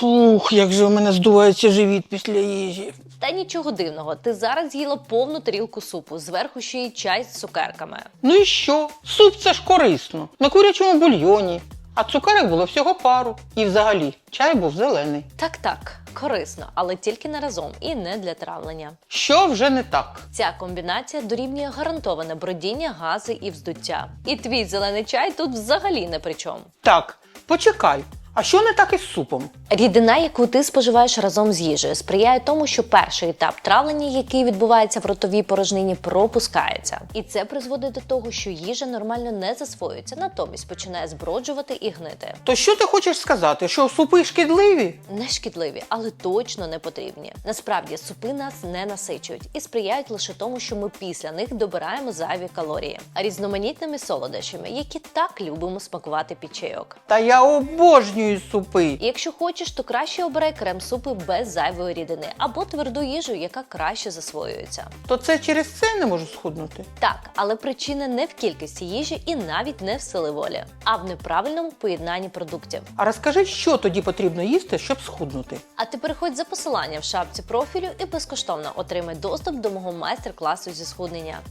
Фух, як же у мене здувається живіт після їжі. Та нічого дивного, ти зараз з'їла повну тарілку супу, зверху ще й чай з цукерками. Ну і що? Суп це ж корисно. На курячому бульйоні. А цукерок було всього пару. І взагалі, чай був зелений. Так, так, корисно, але тільки не разом і не для травлення. Що вже не так? Ця комбінація дорівнює гарантоване бродіння, гази і вздуття. І твій зелений чай тут взагалі не при чому. Так, почекай. А що не так із супом? Рідина, яку ти споживаєш разом з їжею, сприяє тому, що перший етап травлення, який відбувається в ротовій порожнині, пропускається. І це призводить до того, що їжа нормально не засвоюється, натомість починає зброджувати і гнити. То що ти хочеш сказати, що супи шкідливі? Не шкідливі, але точно не потрібні. Насправді супи нас не насичують і сприяють лише тому, що ми після них добираємо зайві калорії, а різноманітними солодощами, які так любимо смакувати під чайок. Та я обожнюю супи. І якщо хочеш, то краще обирай крем-супи без зайвої рідини або тверду їжу, яка краще засвоюється. То це через це не можу схуднути. Так, але причина не в кількості їжі і навіть не в сили волі, а в неправильному поєднанні продуктів. А розкажи, що тоді потрібно їсти, щоб схуднути. А ти переходь за посиланням в шапці профілю і безкоштовно отримай доступ до мого майстер-класу зі схуднення.